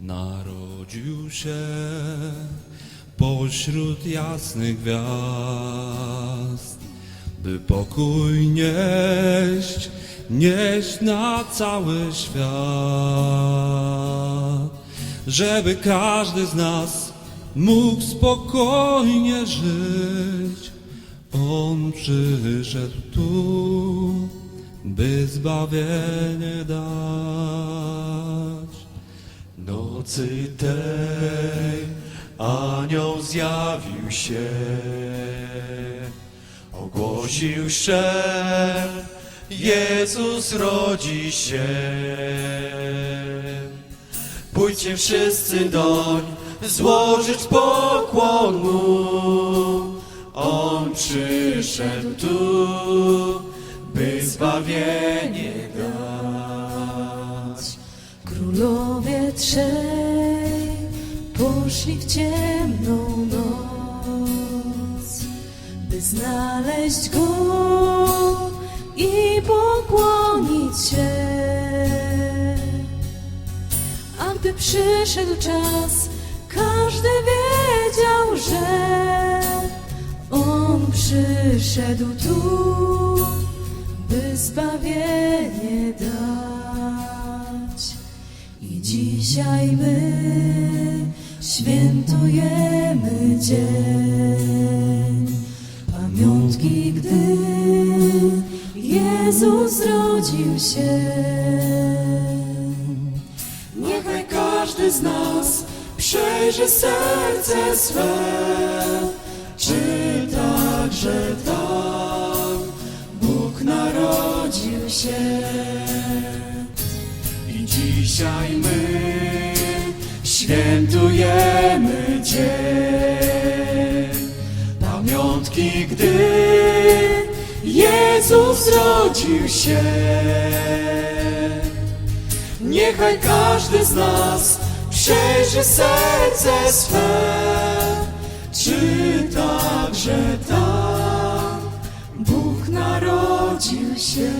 Narodził się pośród jasnych gwiazd, by pokój nieść, nieść na cały świat, żeby każdy z nas mógł spokojnie żyć. On przyszedł tu, by zbawienie dać. Nocy tej anioł zjawił się, ogłosił szczer, Jezus rodzi się. Pójdźcie wszyscy doń, złożyć pokłon mu. On przyszedł tu, by zbawienie Królowie trzej poszli w ciemną noc, by znaleźć go i pokłonić się. A gdy przyszedł czas, każdy wiedział, że on przyszedł tu, by zbawienie dać. Dzisiaj my świętujemy dzień pamiątki, gdy Jezus rodził się. Niechaj każdy z nas przejrzy serce swe, czy także tam Bóg narodził się. Dzisiaj my świętujemy dzień pamiątki, gdy Jezus rodził się. Niechaj każdy z nas przejrzy serce swe, czy także tam Bóg narodził się.